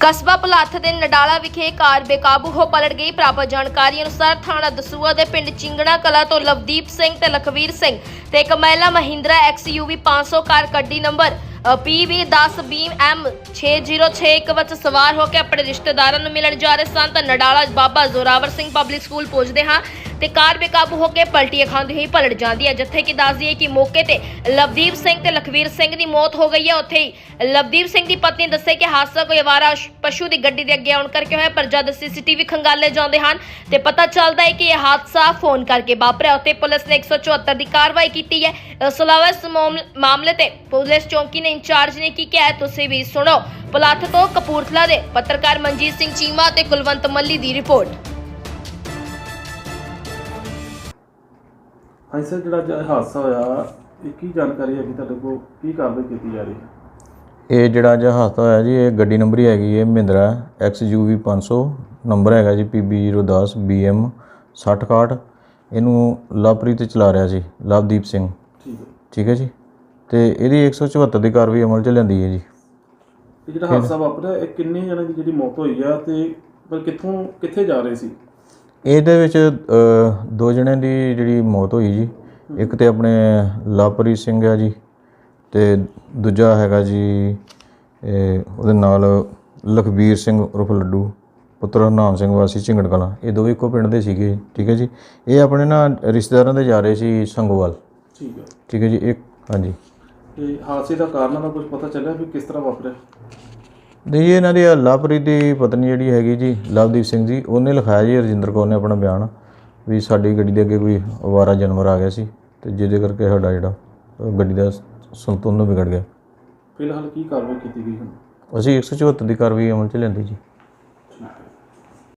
ਕਸਬਾ ਪਲਾਥ ਦੇ ਨਡਾਲਾ ਵਿਖੇ ਕਾਰ ਬੇਕਾਬੂ ਹੋ ਪਲਟ ਗਈ। ਪ੍ਰਾਪਤ ਜਾਣਕਾਰੀ ਅਨੁਸਾਰ ਥਾਣਾ ਦਸੂਆ ਦੇ ਪਿੰਡ ਚਿੰਗਣਾ ਕਲਾ ਤੋਂ ਲਵਦੀਪ ਸਿੰਘ ਤੇ ਲਖਵੀਰ ਸਿੰਘ ਤੇ ਇੱਕ ਮਹਿਲਾ ਮਹਿੰਦਰਾ XUV 500 ਕਾਰ ਗੱਡੀ ਨੰਬਰ PV 10 BM 6061 ਵਿੱਚ ਸਵਾਰ ਹੋ ਕੇ ਆਪਣੇ ਰਿਸ਼ਤੇਦਾਰਾਂ ਨੂੰ ਮਿਲਣ ਜਾ ਰਹੇ ਸਨ। ਤਾਂ ਨਡਾਲਾ ਬਾਬਾ ਜ਼ੋਰਾਵਰ ਸਿੰਘ ਪਬਲਿਕ ਸਕੂਲ ਪਹੁੰਚਦੇ ਹਾਂ। ਤੇ ਕਾਰ ਬੇਕਾਬੂ ਹੋ ਕੇ ਪਲਟੀਆਂ ਖਾਂਦੀ ਹੋਈ ਪਲਟ ਜਾਂਦੀ ਹੈ। ਜਿੱਥੇ ਕਿ ਦੱਸਦੀ ਹੈ ਕਿ ਮੌਕੇ ਤੇ ਲਵਦੀਪ ਸਿੰਘ ਤੇ ਲਖਵੀਰ ਸਿੰਘ ਦੀ ਮੌਤ ਹੋ ਗਈ ਹੈ। ਉੱਥੇ ਹੀ ਲਵਦੀਪ ਸਿੰਘ ਦੀ ਪਤਨੀ ਦੱਸੇ ਕਿ ਹਾਦਸਾ ਕੋਈ ਅਵਾਰਾ ਪਸ਼ੂ ਦੀ ਗੱਡੀ ਦੇ ਅੱਗੇ ਆਉਣ ਕਰਕੇ ਹੋਇਆ। ਪਰ ਜਦ ਸੀਸੀਟੀਵੀ ਖੰਗਾਲੇ ਜਾਂਦੇ ਹਨ ਤੇ ਪਤਾ ਚੱਲਦਾ ਹੈ ਕਿ ਇਹ ਹਾਦਸਾ ਫੋਨ ਕਰਕੇ ਵਾਪਰਿਆ। ਉੱਥੇ ਪੁਲਿਸ ਨੇ 174 ਦੀ ਕਾਰਵਾਈ ਕੀਤੀ ਹੈ। ਇਸ ਤੋਂ ਇਲਾਵਾ ਇਸ ਮਾਮਲੇ ਤੇ ਪੁਲਿਸ ਚੌਂਕੀ ਨੇ ਇੰਚਾਰਜ ਨੇ ਕੀ ਕਿਹਾ ਤੁਸੀਂ ਵੀ ਸੁਣੋ। ਪਲਾਥ ਤੋਂ ਕਪੂਰਥਲਾ ਦੇ ਪੱਤਰਕਾਰ ਮਨਜੀਤ ਸਿੰਘ ਚੀਮਾ ਤੇ ਕੁਲਵੰਤ ਮੱਲੀ ਦੀ ਰਿਪੋਰਟ। ਹਾਂਜੀ ਸਰ ਜਿਹੜਾ ਅੱਜ ਹਾਦਸਾ ਹੋਇਆ ਇਹ ਕੀ ਜਾਣਕਾਰੀ ਹੈ ਕਿ ਤੁਹਾਡੇ ਕੋਲ? ਕੀ ਕਾਰਵਾਈ ਕੀਤੀ ਜਾ ਰਹੀ ਹੈ? ਇਹ ਜਿਹੜਾ ਅੱਜ ਹਾਦਸਾ ਹੋਇਆ ਜੀ ਇਹ ਗੱਡੀ ਨੰਬਰ ਹੀ ਹੈਗੀ ਹੈ ਮਹਿੰਦਰਾ XUV 500 ਨੰਬਰ ਹੈਗਾ ਜੀ PB010 BM 6061 ਇਹਨੂੰ ਲਵਪ੍ਰੀਤ ਚਲਾ ਰਿਹਾ ਸੀ ਲਵਦੀਪ ਸਿੰਘ। ਠੀਕ ਹੈ। ਠੀਕ ਹੈ ਜੀ? ਤੇ ਇਹਦੀ 174 ਦੀ ਕਾਰਵਾਈ ਅਮਲ ਚ ਲੈਂਦੀ ਹੈ ਜੀ। ਇਹ ਜਿਹੜਾ ਹਾਦਸਾ ਵਾਪਰਿਆ ਇਹ ਕਿੰਨੇ ਜਣਾਂ ਦੀ ਜਿਹੜੀ ਮੌਤ ਹੋਈ ਆ ਤੇ ਪਰ ਕਿੱਥੋਂ ਕਿੱਥੇ ਜਾ ਰਹੇ ਸੀ? ਇਹਦੇ ਵਿੱਚ ਅ, ਦੋ ਜਣਿਆਂ ਦੀ ਜਿਹੜੀ ਮੌਤ ਹੋਈ ਜੀ। ਇੱਕ ਤੇ ਆਪਣੇ ਲਵਪ੍ਰੀਤ ਸਿੰਘ ਆ ਜੀ ਤੇ ਦੂਜਾ ਹੈਗਾ ਜੀ ਇਹ ਉਹਦੇ ਨਾਲ ਲਖਬੀਰ ਸਿੰਘ ਉਰਫ ਲੱਡੂ ਪੁੱਤਰ ਹਰਨਾਮ ਸਿੰਘ ਵਾਸੀ ਝਿੰਗੜ ਕਲਾਂ ਇਹ ਦੋਵੇਂ ਇੱਕੋ ਪਿੰਡ ਦੇ ਸੀਗੇ ਠੀਕ ਹੈ ਜੀ। ਇਹ ਆਪਣੇ ਨਾ ਰਿਸ਼ਤੇਦਾਰਾਂ ਦੇ ਜਾ ਰਹੇ ਸੀ ਸੰਗੋਵਾਲ। ਠੀਕ ਹੈ। ਠੀਕ ਹੈ ਜੀ ਇੱਕ ਹਾਂਜੀ। ਤੇ ਹਾਦਸੇ ਦਾ ਕਾਰਨ ਦਾ ਕੁਝ ਪਤਾ ਚੱਲਿਆ ਵੀ ਕਿਸ ਤਰ੍ਹਾਂ ਵਾਪਰਿਆ? ਨਹੀਂ ਇਹਨਾਂ ਦੀ ਲਵਪ੍ਰੀਤ ਦੀ ਪਤਨੀ ਜਿਹੜੀ ਹੈਗੀ ਜੀ ਲਵਦੀਪ ਸਿੰਘ ਜੀ ਉਹਨੇ ਲਿਖਾਇਆ ਜੀ ਰਜਿੰਦਰ ਕੌਰ ਨੇ ਆਪਣਾ ਬਿਆਨ ਵੀ ਸਾਡੀ ਗੱਡੀ ਦੇ ਅੱਗੇ ਕੋਈ ਅਵਾਰਾ ਜਾਨਵਰ ਆ ਗਿਆ ਸੀ ਤੇ ਜਿਹਦੇ ਕਰਕੇ ਸਾਡਾ ਜਿਹੜਾ ਗੱਡੀ ਦਾ ਸੰਤੁਲਨ ਵਿਗੜ ਗਿਆ। ਫਿਲਹਾਲ ਕੀ ਕਾਰਵਾਈ ਕੀਤੀ ਗਈ ਹੁਣ? ਅਸੀਂ 174 ਦੀ ਕਾਰਵਾਈ ਅਮਲ ਚ ਲੈਂਦੀ ਜੀ।